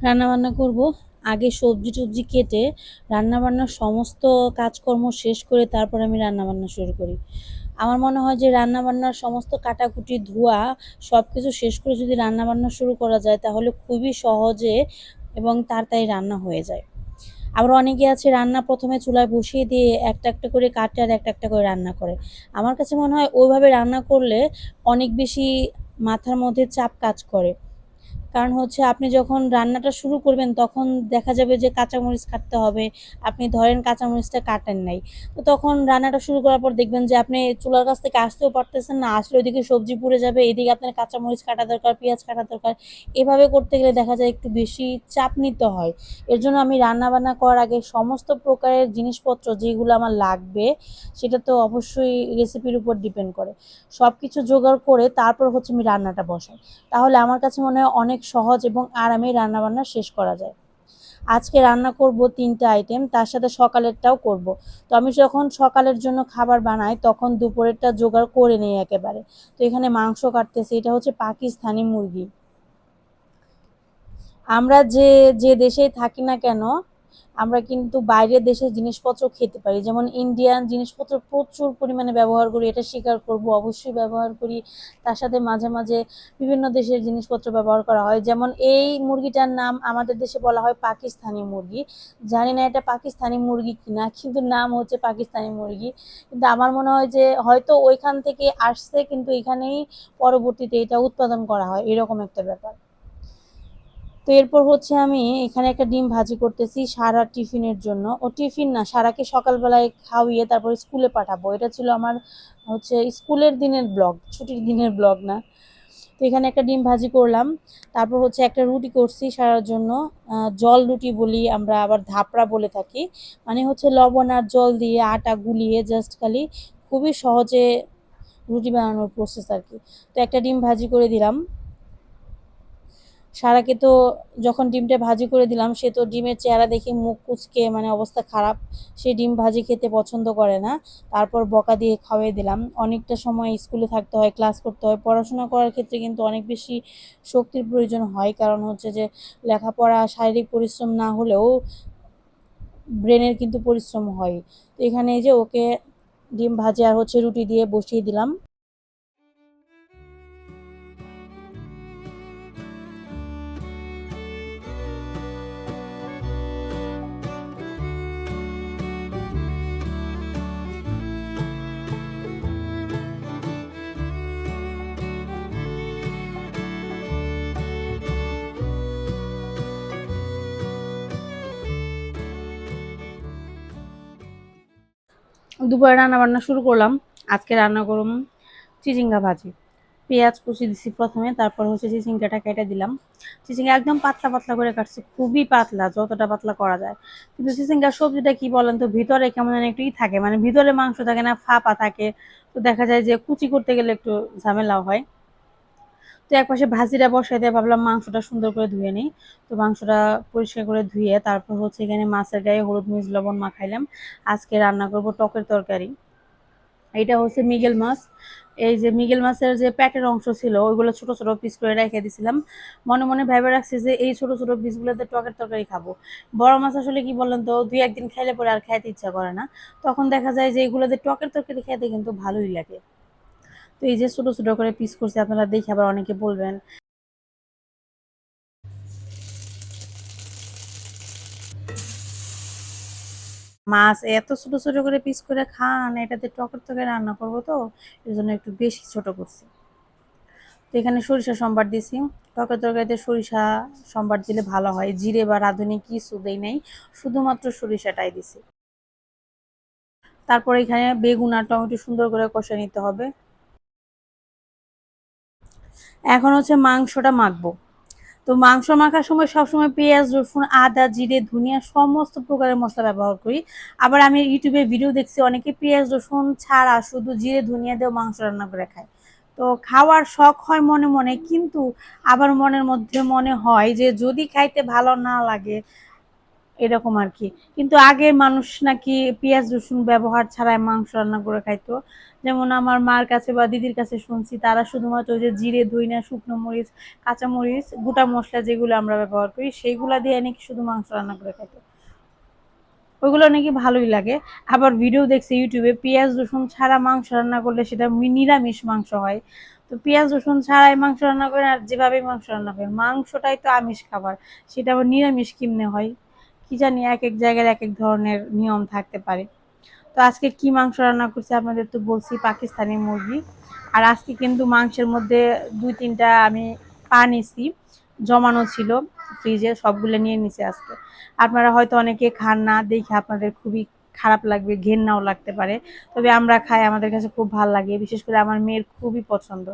রান্নাবান্না করব। আগে সবজি টবজি কেটে রান্নাবান্নার সমস্ত কাজকর্ম শেষ করে তারপর আমি রান্নাবান্না শুরু করি। আমার মনে হয় যে রান্নাবান্নার সমস্ত কাটাকুটি, ধোয়া সব কিছু শেষ করে যদি রান্নাবান্না শুরু করা যায় তাহলে খুবই সহজে এবং তাড়াতাড়ি রান্না হয়ে যায়। আবার অনেকে আছে রান্না প্রথমে চুলায় বসিয়ে দিয়ে একটা একটা করে কাটে আর একটা একটা করে রান্না করে। আমার কাছে মনে হয় ওইভাবে রান্না করলে অনেক বেশি মাথার মধ্যে চাপ কাজ করে। কারণ হচ্ছে আপনি যখন রান্নাটা শুরু করবেন, তখন দেখা যাবে যে কাঁচামরিচ কাটতে হবে। আপনি ধরেন কাঁচামরিচটা কাটেন নাই। তো তখন রান্নাটা শুরু করার পর দেখবেন যে আপনি চুলার কাছ থেকে আসতেও পারতেছেন না, আসলে ওইদিকে সবজি পুড়ে যাবে, এদিকে আপনার কাঁচামরিচ কাটা দরকার, পেঁয়াজ কাটা দরকার। এভাবে করতে গেলে দেখা যায় একটু বেশি চাপ নিতে হয়। এর জন্য আমি রান্না বান্না করার আগে সমস্ত প্রকারের জিনিসপত্র যেগুলো আমার লাগবে, সেটা তো অবশ্যই রেসিপির উপর ডিপেন্ড করে। সব কিছু জোগাড় করে তারপর হচ্ছে আমি রান্নাটা বসাই। তাহলে আমার কাছে মনে হয় অনেক সহজ এবং আরামে রান্নাবান্না শেষ করা যায়। আজকে রান্না করব তিনটা আইটেম তার সাথে সকালেরটাও করব। তো আমি যখন সকালের জন্য খাবার বানাই, তখন দুপুরেরটা জোগাড় করে নিই একেবারে। তো এখানে মাংস কাটতেছি, এটা হচ্ছে পাকিস্তানি মুরগি। আমরা যে যে দেশেই থাকি না কেন আমরা কিন্তু বাইরের দেশের জিনিসপত্র খেতে পারি। যেমন ইন্ডিয়ান জিনিসপত্র প্রচুর পরিমাণে ব্যবহার করি, এটা স্বীকার করব, অবশ্যই ব্যবহার করি। তার সাথে মাঝে মাঝে বিভিন্ন দেশের জিনিসপত্র ব্যবহার করা হয়। যেমন এই মুরগিটার নাম আমাদের দেশে বলা হয় পাকিস্তানি মুরগি। জানি না এটা পাকিস্তানি মুরগি কিনা, কিন্তু নাম হচ্ছে পাকিস্তানি মুরগি। কিন্তু আমার মনে হয় যে হয়তো ওইখান থেকে আসছে, কিন্তু এখানেই পরবর্তীতে এটা উৎপাদন করা হয়। এরকম একটা ব্যাপার। তো এরপর হচ্ছে আমি এখানে একটা ডিম ভাজি করতেছি সারা টিফিনের জন্য। ও টিফিন না, সারাকে সকালবেলায় খাওয়িয়ে তারপর স্কুলে পাঠাবো। এটা ছিল আমার হচ্ছে স্কুলের দিনের ব্লগ, ছুটির দিনের ব্লগ না। তো এখানে একটা ডিম ভাজি করলাম। তারপর হচ্ছে একটা রুটি করছি সারার জন্য। জল রুটি বলি আমরা আবার ধাপড়া বলে থাকি। মানে হচ্ছে লবণ আর জল দিয়ে আটা গুলিয়ে জাস্ট খালি খুবই সহজে রুটি বানানোর প্রসেস আর কি। তো একটা ডিম ভাজি করে দিলাম। সারাকে তো যখন ডিমটা ভাজি করে দিলাম, সে তো ডিমের চেহারা দেখে মুখ কুচকে মানে অবস্থা খারাপ। সে ডিম ভাজি খেতে পছন্দ করে না। তারপর বকা দিয়ে খাওয়াই দিলাম। অনেকটা সময় স্কুলে থাকতে হয়, ক্লাস করতে হয়। পড়াশোনা করার ক্ষেত্রে কিন্তু অনেক বেশি শক্তির প্রয়োজন হয়। কারণ হচ্ছে যে, লেখাপড়া, শারীরিক পরিশ্রম না হলেও ব্রেনের কিন্তু পরিশ্রম হয়। তো এখানে যে ওকে ডিম ভাজি আর হচ্ছে রুটি দিয়ে বসিয়ে দিলাম। দুপুরে রান্না বান্না শুরু করলাম। আজকে রান্না করুন চিচিঙ্গা ভাজি। পেঁয়াজ কুচি দিছি প্রথমে, তারপর হচ্ছে চিচিঙ্গাটা কেটে দিলাম। চিচিঙ্গা একদম পাতলা পাতলা করে কাটছি, খুবই পাতলা, যতটা পাতলা করা যায়। কিন্তু চিচিঙ্গা সবজিটা কি বলেন তো, ভিতরে কেমন যেন একটু ই থাকে মানে ভিতরে মাংস থাকে না, ফাঁপা থাকে। তো দেখা যায় যে কুচি করতে গেলে একটু ঝামেলাও হয়। তো এক পাশে ভাজিটা বসাই দিয়ে ভাবলাম মাংসটা সুন্দর করে ধুয়ে নিই। তো মাংসটা পরিষ্কার করে ধুয়ে তারপর হচ্ছে এখানে মাছের গায়ে হলুদ মিচ লবণ মাখাইলাম। আজকে রান্না করব টকের তরকারি। এটা হচ্ছে মিগেল মাছ। এই যে মিগেল মাছের যে প্যাটের অংশ ছিল, ওইগুলো ছোট ছোট পিস করে রেখে দিছিলাম। মনে মনে ভেবে রাখছি যে এই ছোট ছোট পিসগুলোতে টকের তরকারি খাব। বড় মাছ আসলে কি বলেন তো, দুই একদিন খাইলে পরে আর খাইতে ইচ্ছা করে না। তখন দেখা যায় যে এইগুলোতে টকের তরকারি খেতে কিন্তু ভালোই লাগে। তো এই যে ছোটো ছোটো করে পিস করছি, আপনারা দেখে আবার অনেকে বলবেন। মাছ এত ছোট ছোট করে পিস করে খান, এটাতে টকের তরকারি রান্না করব তো এই জন্য একটু বেশি ছোট করছি। তো এখানে সরিষা সম্বার দিছি। টকের তরকারিতে সরিষা সম্বার দিলে ভালো হয়। জিরে বা রাঁধুনি কিছু দেই নাই, শুধুমাত্র সরিষাটাই দিছি। তারপর এখানে বেগুন আর টমেটো সুন্দর করে কষে নিতে হবে। এখন হচ্ছে মাংসটা মাখবো। তো মাংস মাখার সময় সবসময় পেঁয়াজ, রসুন, আদা, জিরে, ধনিয়া সমস্ত প্রকারের মশলা ব্যবহার করি। আবার আমি ইউটিউবে ভিডিও দেখছি অনেকে পেঁয়াজ, রসুন ছাড়া শুধু জিরে, ধনিয়া দিয়েও মাংস রান্না করে খায়। তো খাওয়ার শখ হয় মনে মনে, কিন্তু আবার মনের মধ্যে মনে হয় যে যদি খাইতে ভালো না লাগে, এরকম আর কি। কিন্তু আগে মানুষ নাকি পেঁয়াজ, রসুন ব্যবহার ছাড়াই মাংস রান্না করে খাইতো। যেমন আমার মার কাছে বা দিদির কাছে শুনছি, তারা শুধুমাত্র ওই যে জিরে, ধইনা, শুকনো মরিচ, কাঁচা মরিচ, গোটা মশলা যেগুলো আমরা ব্যবহার করি, সেইগুলা দিয়ে নাকি শুধু মাংস রান্না করে খেতে ওইগুলো নাকি ভালোই লাগে। আবার ভিডিও দেখছি ইউটিউবে পেঁয়াজ, রসুন ছাড়া মাংস রান্না করলে সেটা নিরামিষ মাংস হয়। তো পেঁয়াজ, রসুন ছাড়াই মাংস রান্না করেন আর যেভাবে মাংস রান্না করেন, মাংসটাই তো আমিষ খাবার, সেটা আবার নিরামিষ কিমনে হয়? কি জানি এক এক জায়গার এক এক ধরনের নিয়ম থাকতে পারে। তো আজকে কি মাংস রান্না করছি আপনাদের তো বলছি পাকিস্তানি মুরগি। আর আজকে কিন্তু মাংসের মধ্যে দুই তিনটা আমি পা নিছি, জমানো ছিল ফ্রিজে, সবগুলো নিয়ে নিছি আজকে। আপনারা হয়তো অনেকে খান না, দেখে আপনাদের খুবই খারাপ লাগবে, ঘেন্নাও লাগতে পারে। তবে আমরা খাই, আমাদের কাছে খুব ভালো লাগে, বিশেষ করে আমার মেয়ের খুবই পছন্দ।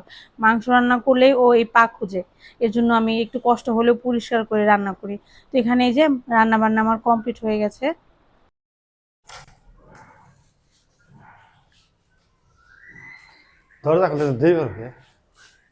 মাংস রান্না করলেই ও এই পা খুঁজে, এর জন্য আমি একটু কষ্ট হলেও পরিষ্কার করে রান্না করি। তো এখানে এই যে রান্না বান্না আমার কমপ্লিট হয়ে গেছে। দরজা খুলে দেই করবে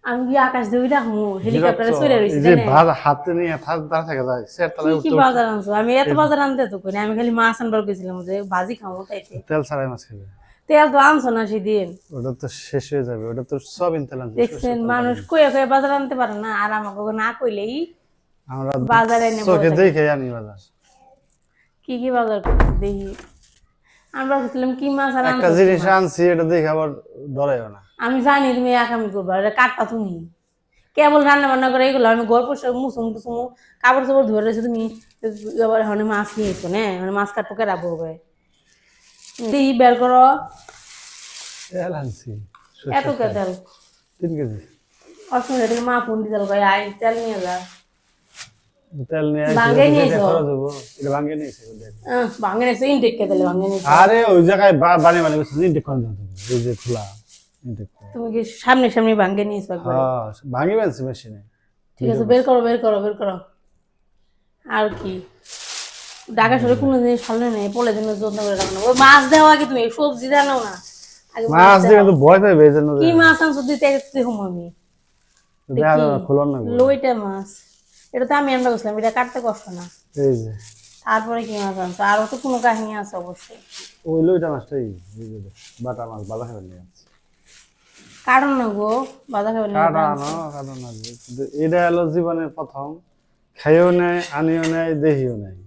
আমি কি আকাশ দিয়ে রাখব হেলিকপ্টারে চলে। রয়েছি যে ভাত হাতে নিয়ে থাক দাঁড়া থাকে যায় সের কি কি বাজার আনছো? আমি এত বাজার আনতে তো কই আমি খালি মাছ আনবার গেছিলাম যে ভাজি খাব তাইতে। তেল ছাড়াই মাছ খাবে তেল তো আনছো না সেদিন? ওটা তো শেষ হয়ে যাবে ওটা তো সব তেল আনছে দেখছেন মানুষ কয়ে কয়ে বাজার আনতে পারে না আর আমাকে না কইলেই আমরা বাজারে এনে চোখে দেখে আনি বাজার। কি কি বাজার দেখি। আমরা ভাবছিলাম কি মাছ আর একটা জিনিস আনছি এটা দেখে আবার ডরাইও না। আমি জানি তুমি একামি করবা এটা কাটটা তুমি। কেবল রান্না বান্না করে এগুলো আমি গল্প মুসুম টুসুম কাপড় চাপড় ধরে রয়েছে তুমি এবার এখন মাছ নিয়েছো না? মানে মাছ কাটবো কেরা পড়বে দেখি বের করো। তেল আনছি এত কে তেল? তিন কেজি। অসুবিধা মা ফোন দিতে কই আই তেল নিয়ে যা। তেল নিয়ে ভাঙ্গে নিয়েছো? এটা ভাঙ্গে নিয়েছে ভাঙে নিয়েছে ইনটেক কে দিলে ভাঙে নিয়েছে। আরে ওই জায়গায় বা- বানিয়ে বানিয়ে বসে ইনটেক করে দাও এই যে খোলা ইনটেক তুমি কি সামনে সামনে ভাঙে নিয়েছো একবার? হ্যাঁ ভাঙি ফেলছি মেশিনে। ঠিক আছে বের করো বের করো বের করো। আর কি? ঢাকা শহরে কোনো জিনিস ভালো নেই পলে দিন যত্ন করে রাখো ওই মাছ দেওয়া আগে তুমি সবজি জানো না। মাছ দিয়ে তো ভয় পাবে এই কি মাছ আনছো দিতে আমি। লইটা মাছ। এটা তো আমি আনতে গেছিলাম এটা কাটতে কষ্ট না। এই যে। তারপরে কি মাছ আনছো? আরও তো কোনো কাহিনী আছে অবশ্যই। ওই লইটা মাছটাই বাটা মাছ বাজা খাবেন নিয়ে আসছি কারণ না গো বাধা খাবেন না কাটা না এটা হলো জীবনের প্রথম। খাইও নেয় আনিও নেয় দেখিও নেয়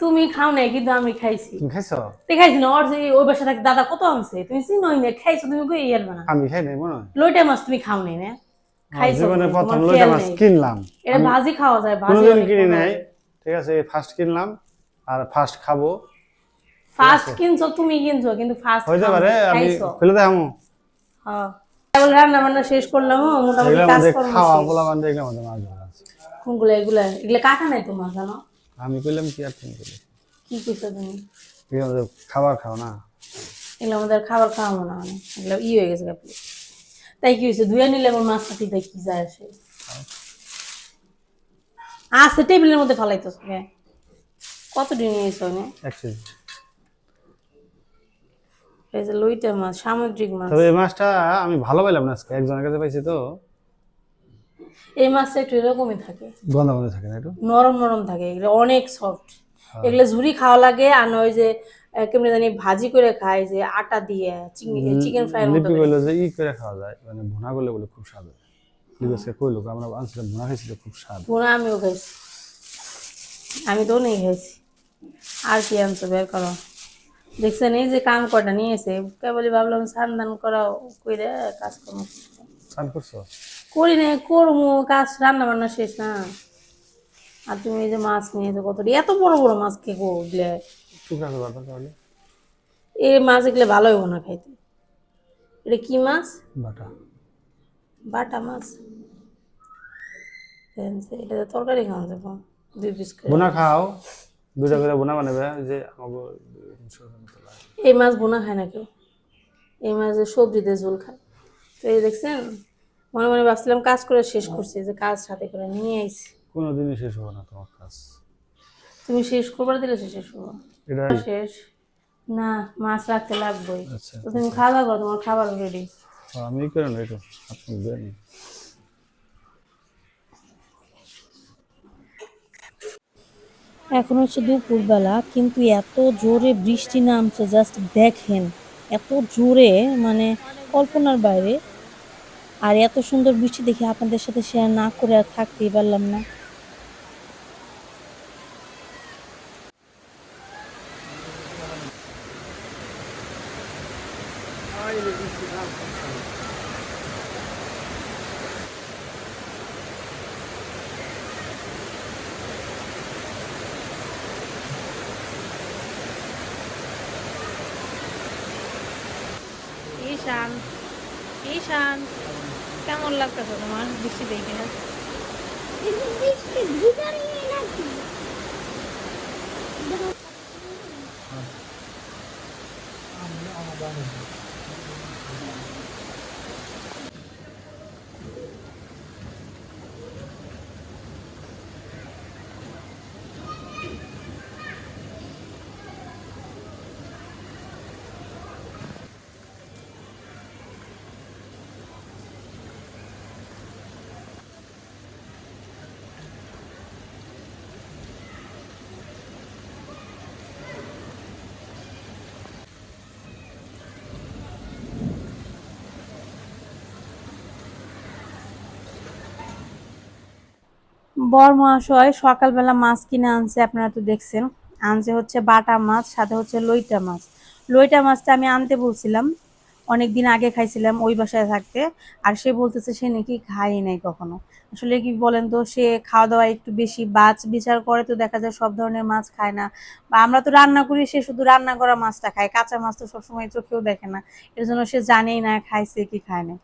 তুমি খাও নাই কিন্তু আমি খাইছি। তুমি খাইছো? তুই খাইছি না? ওর যে ওই বাসা থেকে দাদা কত আনছে? তুমি চিনোই না খাইছো তুমি কই ইয়ার আমি খাই নাই মনে লইটা মাছ তুমি খাও নাই না? তুমি, প্রথম মাছ কিনলাম। এটা ভাজি খাওয়া যায় ভাজি কোনোদিন কিনি নাই ঠিক আছে ফার্স্ট কিনলাম আর ফার্স্ট খাব। ফার্স্ট কিনছো তুমি কিনছো কিন্তু ফার্স্ট হইতে পারে আমি খুলে দেখামো। হ্যাঁ। রান্না বান্না শেষ করলাম মোটামুটি কাজ কর্ম খাওয়া। পোলা বান্ধে মাছ কোনগুলো এগুলা এগুলা কাটা নাই তোমার জানো? আমি কইলাম কি আর তুমি কইলে? কি কইছো তুমি? খাবার খাও না। এগুলো আমাদের খাবার খাওয়াবো না মানে। এগুলো ই হয়ে গেছে তাই কি হয়েছে? ধুয়ে নিলে আমার মাছ কাটি দেয় কি যায় আসে? আছে টেবিলের মধ্যে ফালাইতো কত দিন নিয়েছো না এই যে লইটা মাছ সামুদ্রিক মাছ। তবে এই মাছটা আমি ভালো পাইলাম না আজকে। একজনের কাছে পাইছি তো। এই মাছটা একটু এরকমই থাকে। গন্ধ গন্ধ থাকে না একটু? নরম নরম থাকে। এগুলো অনেক সফট হ্যাঁ। এগুলো ঝুরি খাওয়া লাগে। আর নয় যে কেমনি জানি ভাজি করে খায় যে আটা দিয়ে চিকেন মতো লিপি বলল যে ই করে খাওয়া যায় মানে ভুনা করলে বলে খুব স্বাদ হয়। লিবাসকে কইলো আমরা আনছিলাম ভুনা খাইছিল খুব স্বাদ। পুরো আমিও খাইছি। আমি তো নেই খাইছি। আর কি আনছো বের করো। দেখছেন এই যে কাম কটা নিয়েছে কেবলই ভাবলাম স্নান দান করা কইরে কাজ করব স্নান করছ? করি না করব কাজ রান্না বান্না শেষ না। আর তুমি এই যে মাছ নিয়েছো কত এত বড় বড় মাছ কে করলে করবা তো তাহলে? এই মাছ এগুলো ভালো হইব না খাইতে। এটা কি মাছ? বাটা। বাটা মাছ। এটা তরকারি খাওয়া যাব দুই পিস ভুনা খাও। দুটা করে ভুনা বানাবে যে আমাকে এই মাছ বোনা খায় না কেউ। এই মাছ সবজিতে ঝোল খায়। তো এই দেখছেন মনে মনে ভাবছিলাম কাজ করে শেষ করছি যে কাজ সাথে করে নিয়ে আইছি। কোনো দিনই শেষ হবে না তোমার কাজ। তুমি শেষ করবার দিলে শেষ করব এটা শেষ? না মাছ রাখতে লাগবেই। আচ্ছা তো তুমি খাওয়া করো তোমার খাবার রেডি আমি করে না একটু আপনি দেন। এখন হচ্ছে দুপুরবেলা কিন্তু এত জোরে বৃষ্টি নামছে জাস্ট দেখেন। এত জোরে মানে কল্পনার বাইরে। আর এত সুন্দর বৃষ্টি দেখে আপনাদের সাথে শেয়ার না করে আর থাকতেই পারলাম না। ঈশান। ঈশান কেমন লাগতেছে তোমার? বৃষ্টি দেখে বর মহাশয় সকালবেলা মাছ কিনে আনছে, আপনারা তো দেখছেন। আনছে হচ্ছে বাটা মাছ, সাথে হচ্ছে লইটা মাছ। লইটা মাছটা আমি আনতে বলছিলাম অনেক দিন আগে খাইছিলাম ওই বাসায় থাকতে, আর সে বলতেছে সে নাকি খাই নাই কখনো। আসলে কি বলেন তো, সে খাওয়া দাওয়া একটু বেশি বাছ বিচার করে তো দেখা যায় সব ধরনের মাছ খায় না। বা আমরা তো রান্না করি, সে শুধু রান্না করা মাছটা খায়, কাঁচা মাছ তো সবসময় চোখেও দেখে না। এর জন্য সে জানেই না খাইছে কি খায় না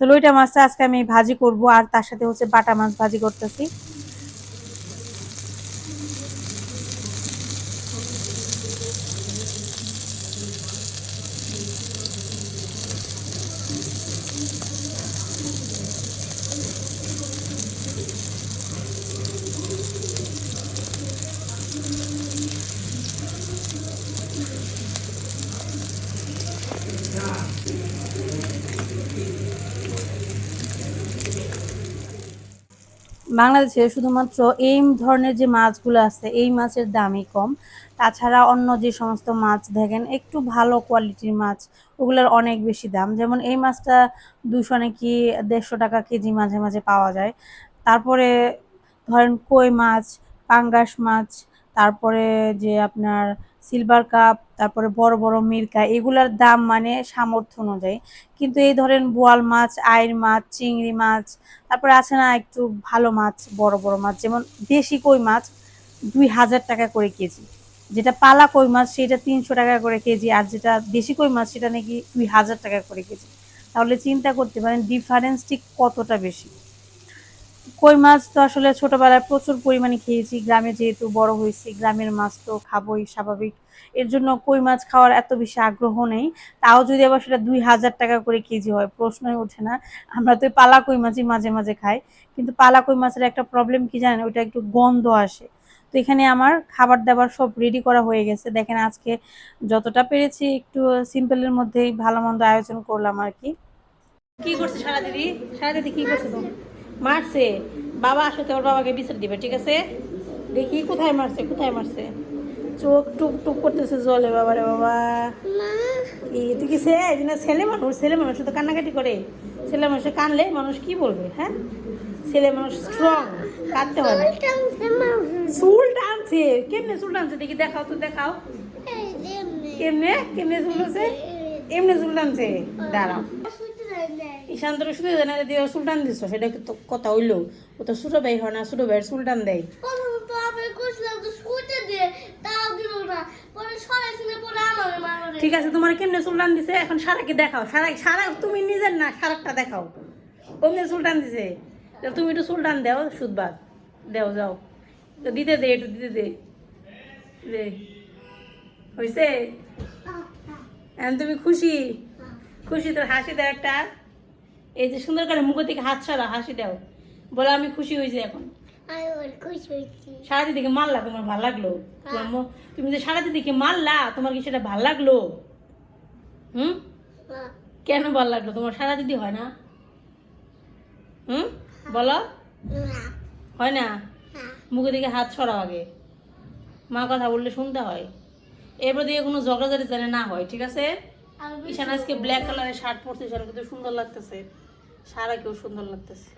তো লইটা মাছটা আজকে আমি ভাজি করব, আর তার সাথে হচ্ছে বাটা মাছ ভাজি করতেছি। বাংলাদেশে শুধুমাত্র এই ধরনের যে মাছগুলো আছে, এই মাছের দামই কম। তাছাড়া অন্য যে সমস্ত মাছ, দেখেন, একটু ভালো কোয়ালিটির মাছ, ওগুলোর অনেক বেশি দাম। যেমন এই মাছটা দুশো নাকি দেড়শো টাকা কেজি মাঝে মাঝে পাওয়া যায়। তারপরে ধরেন কই মাছ, পাঙ্গাস মাছ তারপরে যে আপনার সিলভার কাপ তারপরে বড় বড় মিরকা, এগুলার দাম মানে সামর্থ্য অনুযায়ী। কিন্তু এই ধরেন বোয়াল মাছ, আইর মাছ, চিংড়ি মাছ, তারপরে আছে না একটু ভালো মাছ, বড় বড় মাছ, যেমন দেশি কই মাছ, দুই হাজার টাকা করে কেজি। যেটা পালা কই মাছ, সেটা তিনশো টাকা করে কেজি, আর যেটা দেশি কই মাছ, সেটা নাকি দুই হাজার টাকা করে কেজি। তাহলে চিন্তা করতে পারেন ডিফারেন্স ঠিক কতটা বেশি? কই মাছ তো আসলে ছোটবেলায় প্রচুর পরিমাণে খেয়েছি। গ্রামে যেহেতু বড় হয়েছি, গ্রামের মাছ তো খাবোই স্বাভাবিক। এর জন্য কই মাছ খাওয়ার এত বেশি আগ্রহ নেই। তাও যদি আবার সেটা দুই হাজার টাকা করে কেজি হয়, প্রশ্নই ওঠে না। আমরা তো পালা কই মাছই মাঝে মাঝে খাই। কিন্তু পালা কই মাছের একটা প্রবলেম কি জানেন? ওইটা একটু গন্ধ আসে। তো এখানে আমার খাবার দাবার সব রেডি করা হয়ে গেছে। দেখেন আজকে যতটা পেরেছি একটু সিম্পলের মধ্যেই ভালো মন্দ আয়োজন করলাম আর কি। কি করছে সারা দিদি সারা দিদি কি করছে তো মারছে। বাবা আসতে ওর বাবাকে বিচার দিবে ঠিক আছে? দেখি কোথায় মারছে কোথায় মারছে? চোখ টুক টুক করতেছে জলে বাবারে বাবা। তুই কি ছেলে মানুষ ছেলে মানুষ তো কান্নাকাটি করে। ছেলে মানুষে কানলে মানুষ কি বলবে হ্যাঁ? ছেলে মানুষ স্ট্রং কাঁদতে হবে চুল টানছে কেমনে চুল টানছে? দেখি দেখাও তো দেখাও। কেমনে? কেমনে চুল টানছে? এমনি চুল টানছে। দাঁড়াও। ঈশান্তর শুধু জানা দিয়ে সুলটান দিছ সেটা তো কথা হইল? ও তো ছোট ভাই হয় না ছোট ভাইয়ের সুলটান দেয়। ঠিক আছে তোমার কেমনে সুলটান দিছে? এখন সারাকে দেখাও। সারা সারা তুমি নিজের না সারাকটা দেখাও। অমনি সুলটান দিছে? তুমি একটু সুলটান দাও সুদবাদ দেও যাও। তো দিতে দে একটু দিতে দে। দে। হয়েছে এখন তুমি খুশি? খুশি তোর হাসি দাও একটা। এই যে সুন্দর করে মুখ থেকে হাত ছাড়া হাসি দাও। বলো আমি খুশি হয়েছি এখন। সারা দিদিকে মারলা তোমার ভালো লাগল? তুমি যে সারা দিদিকে মারলা তোমার কি সেটা ভালো লাগল? হুম? কেন ভালো লাগল? তোমার সারা দিদি হয় না? হুম? বলো। হয় না? মুখে দিকে হাত ছড়াও আগে। মা কথা বললে শুনতে হয়। এরপর দিয়ে কোনো ঝগড়াঝাড়ি জানে না হয় ঠিক আছে? ঈশান আজকে ব্ল্যাক কালারের শার্ট পরছে ঈশান কিন্তু সুন্দর লাগতেছে। সারাকেও সুন্দর লাগতেছে।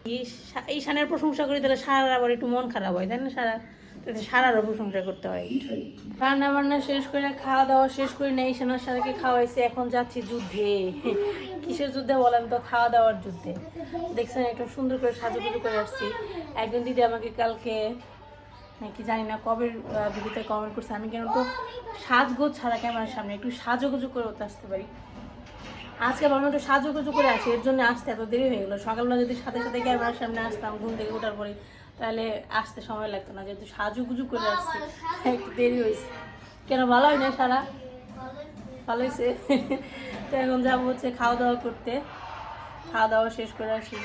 ঈশানের প্রশংসা করি তাহলে সারার আবার একটু মন খারাপ হয় তাই না সারা? তাতে সারারও প্রশংসা করতে হয়। রান্না বান্না শেষ করে খাওয়া দাওয়া শেষ করে নেই ঈশানের সারাকে খাওয়াইছে এখন যাচ্ছি যুদ্ধে। কিসের যুদ্ধে বলেন তো খাওয়া দাওয়ার যুদ্ধে। দেখছেন একটু সুন্দর করে সাজুগুজু করে আসছি। একজন দিদি আমাকে কালকে নাকি জানি না কবে ভিডিওতে কমেন্ট করছে। আমি কেন তো সাজগোজ ছাড়া ক্যামেরার সামনে একটু সাজুগুজু করে ওতে আসতে পারি। আজকে ভাবলাম একটু সাজুগুজু করে আসি এর জন্য আসতে এত দেরি হয়ে গেলো। সকালবেলা যদি সাথে সাথে ক্যামেরার সামনে আসতাম, ঘুম থেকে ওঠার পরে, তাহলে আসতে সময় লাগতো না। যেহেতু সাজুগুজু করে আসছি একটু দেরি হয়েছে। কেন, ভালো হয় না সারা? ভালো হয়েছে? তো এখন যাব হচ্ছে খাওয়া দাওয়া করতে। খাওয়া দাওয়া শেষ করে আসি।